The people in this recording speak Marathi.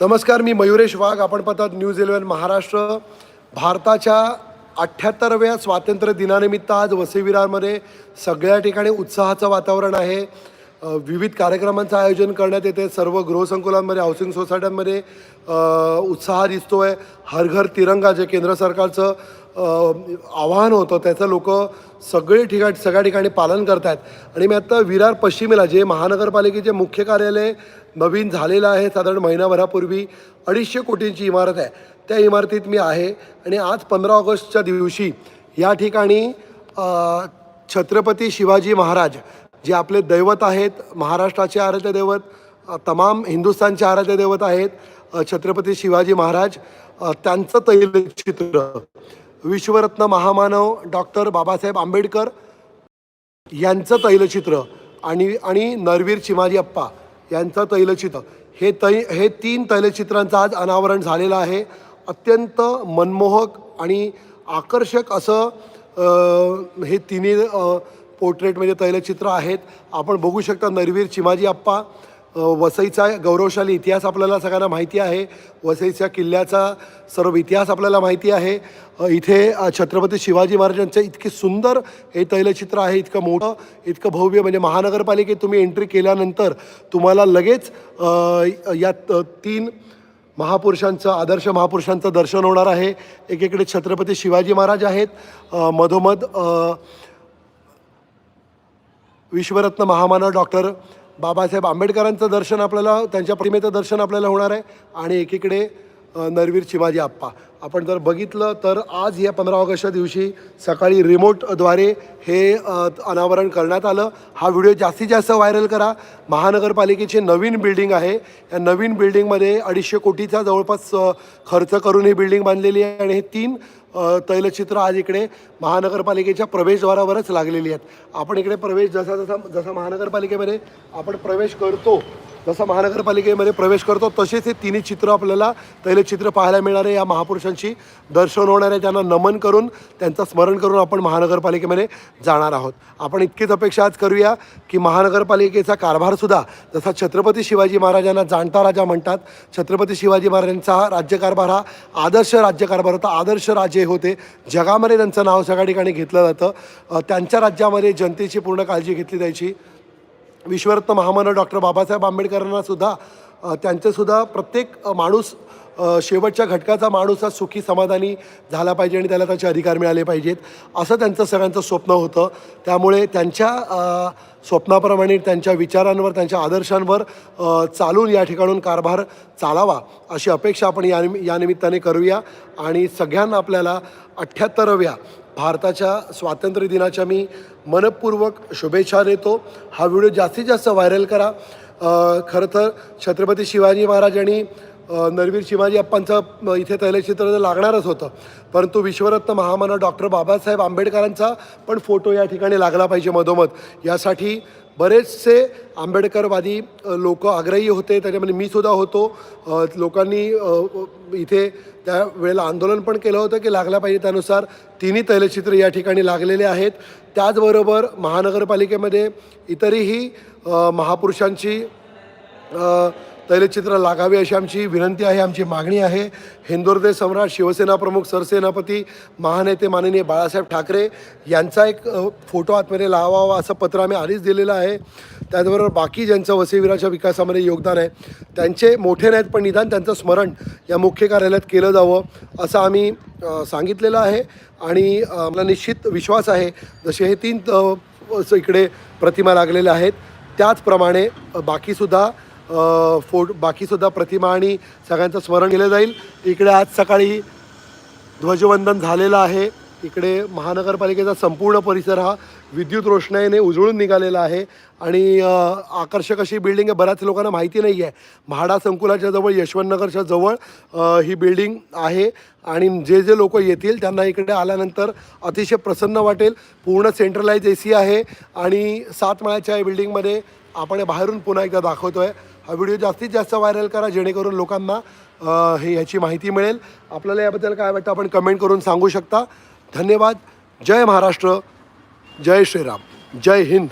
नमस्कार मी मयुरेश वाघ. आपण पाहतात न्यूज इलेव्हन महाराष्ट्र. भारताच्या अठ्ठ्याहत्तरव्या स्वातंत्र्य दिनानिमित्त आज वसईविरारमध्ये सगळ्या ठिकाणी उत्साहाचं वातावरण आहे. विविध कार्यक्रमांचं आयोजन करण्यात येते. सर्व गृहसंकुलांमध्ये हाऊसिंग सोसायट्यांमध्ये उत्साह दिसतो आहे हर घर तिरंगा जे केंद्र सरकारचं आव्हान होतं. त्याचं लोक सगळे ठिकाण सगळ्या ठिकाणी पालन करत आहेत आणि मी आत्ता विरार पश्चिमेला जे महानगरपालिकेचे मुख्य कार्यालय नवीन झालेलं आहे साधारण महिनाभरापूर्वी अडीचशे कोटींची इमारत आहे. त्या इमारतीत मी आहे. आणि आज पंधरा ऑगस्टच्या दिवशी या ठिकाणी छत्रपती शिवाजी महाराज जे आपले दैवत आहेत महाराष्ट्राचे आराध्य दैवत तमाम हिंदुस्थानचे आराध्य दैवत आहेत छत्रपती शिवाजी महाराज त्यांचं तैलचित्र विश्वरत्न महामानव डॉक्टर बाबासाहेब आंबेडकर यांचं तैलचित्र आणि आणि नरवीर चिमाजी अप्पा यांचं तैलचित्र. हे तै हे तीन तैलचित्रांचं आज अनावरण झालेलं आहे. अत्यंत मनमोहक आणि आकर्षक असं हे तिन्ही अ, पोर्ट्रेट म्हणजे तैलचित्र आहेत. आपण बघू शकता नरवीर चिमाजी अप्पा वसईचा गौरवशाली इतिहास आपल्याला सगळ्यांना माहिती आहे. वसईच्या किल्ल्याचा सर्व इतिहास आपल्याला माहिती आहे. इथे छत्रपती शिवाजी महाराजांचं इतके सुंदर हे तैलचित्र आहे इतकं मोठं इतकं भव्य म्हणजे महानगरपालिकेत तुम्ही एंट्री केल्यानंतर तुम्हाला लगेच यात या तीन महापुरुषांचं आदर्श महापुरुषांचं दर्शन होणार आहे. एकीकडे छत्रपती शिवाजी महाराज आहेत. मधोमध विश्वरत्न महामानव डॉक्टर बाबासाहेब आंबेडकरांचं दर्शन आपल्याला त्यांच्या प्रतिमेचं दर्शन आपल्याला होणार आहे. आणि एकीकडे नरवीर चिमाजी आप्पा. आपण जर बघितलं तर आज या पंधरा ऑगस्टच्या दिवशी सकाळी रिमोटद्वारे हे अनावरण करण्यात आलं. हा व्हिडिओ जास्तीत जास्त व्हायरल करा. महानगरपालिकेची नवीन बिल्डिंग आहे. या नवीन बिल्डिंगमध्ये अडीचशे कोटीचा जवळपास खर्च करून ही बिल्डिंग बांधलेली आहे आणि हे तीन तैलचित्र आज इकडे महानगरपालिकेच्या प्रवेशद्वारावरच लागलेली आहेत. आपण इकडे प्रवेश जसा जसा जसा महानगरपालिकेमध्ये आपण प्रवेश करतो जसा महानगरपालिकेमध्ये प्रवेश करतो तसेच हे तिन्ही चित्र आपल्याला तैलचित्र पाहायला मिळणारे या महापुरुषांशी दर्शन होणारे त्यांना नमन करून त्यांचं स्मरण करून आपण महानगरपालिकेमध्ये जाणार आहोत. आपण इतकीच अपेक्षा आज करूया की महानगरपालिकेचा कारभारसुद्धा जसा छत्रपती शिवाजी महाराजांना जाणता राजा म्हणतात छत्रपती शिवाजी महाराजांचा हा राज्यकारभार हा आदर्श राज्यकारभार होता. आदर्श राजे होते. जगामध्ये त्यांचं नाव सगळ्या ठिकाणी घेतलं जातं. त्यांच्या राज्यामध्ये जनतेची पूर्ण काळजी घेतली जायची. विश्वरत्न महामानव डॉक्टर बाबासाहेब आंबेडकरांना सुद्धा त्यांचंसुद्धा प्रत्येक माणूस शेवटच्या घटकाचा माणूस हा सुखी समाधानी झाला पाहिजे आणि त्याला त्याचे अधिकार मिळाले पाहिजेत असं त्यांचं सगळ्यांचं स्वप्न होतं. त्यामुळे त्यांच्या स्वप्नाप्रमाणे त्यांच्या विचारांवर त्यांच्या आदर्शांवर चालून या ठिकाणून कारभार चालावा अशी अपेक्षा आपण या या निमित्ताने करूया. आणि सगळ्यांना आपल्याला अठ्ठ्याहत्तराव्या भारताच्या स्वातंत्र्य दिनाच्या मी मनपूर्वक शुभेच्छा देतो. हा व्हिडिओ जास्तीत जास्त व्हायरल करा. खरं तर छत्रपती शिवाजी महाराज आणि नरवीर शिवाजी अप्पांचं इथे तैलचित्र तर लागणारच होतं. परंतु विश्वरत्न महामानव डॉक्टर बाबासाहेब आंबेडकरांचा पण फोटो या ठिकाणी लागला पाहिजे मधोमध. यासाठी बरेचसे आंबेडकरवादी लोक आग्रही होते. त्याच्यामध्ये मी सुद्धा होतो. लोकांनी इथे त्या वेळेला आंदोलन पण केलं होतं की लागला पाहिजे त्यानुसार तिन्ही तैलचित्र या ठिकाणी लागलेले आहेत. त्याचबरोबर महानगरपालिकेमध्ये इतरही महापुरुषांची तैलचित्र लागावे अशी आमची विनंती आहे आमची मागणी आहे. हिंदुहृदय सम्राट शिवसेना प्रमुख सरसेनापती महानेते माननीय बाळासाहेब ठाकरे यांचा एक फोटो आतमध्ये लावावा असं पत्र आम्ही आधीच दिलेलं आहे. त्याचबरोबर बाकी ज्यांचं वसईविराच्या विकासामध्ये योगदान आहे त्यांचे मोठे नाहीत पण निदान त्यांचं स्मरण या मुख्य कार्यालयात केलं जावं असं आम्ही सांगितलेलं आहे. आणि मला निश्चित विश्वास आहे जसे हे तीन इकडे प्रतिमा लागलेल्या आहेत. त्याचप्रमाणे बाकीसुद्धा फोट बाकीसुद्धा प्रतिमा आणि सगळ्यांचं स्मरण केलं जाईल. इकडे आज सकाळी ध्वजवंदन झालेलं आहे. इकडे महानगरपालिकेचा संपूर्ण परिसर हा विद्युत रोषणाईने उजळून निघालेला आहे. आणि आकर्षक अशी बिल्डिंग आहे. बऱ्याच लोकांना माहिती नाही आहे. म्हाडा संकुलाच्या जवळ यशवंतनगरच्या जवळ ही बिल्डिंग आहे. आणि जे जे लोक येतील त्यांना इकडे आल्यानंतर अतिशय प्रसन्न वाटेल. पूर्ण सेंट्रलाइज ए सी आहे. आणि सात माळ्याच्या या बिल्डिंगमध्ये आपण बाहेरून पुन्हा एकदा दाखवतो आहे हा व्हिडिओ जास्तीत जास्त व्हायरल करा जेणेकरून लोकांना हे ह्याची माहिती मिळेल. आपल्याला याबद्दल काय वाटतं आपण कमेंट करून सांगू शकता. धन्यवाद. जय महाराष्ट्र. जय श्रीराम. जय हिंद.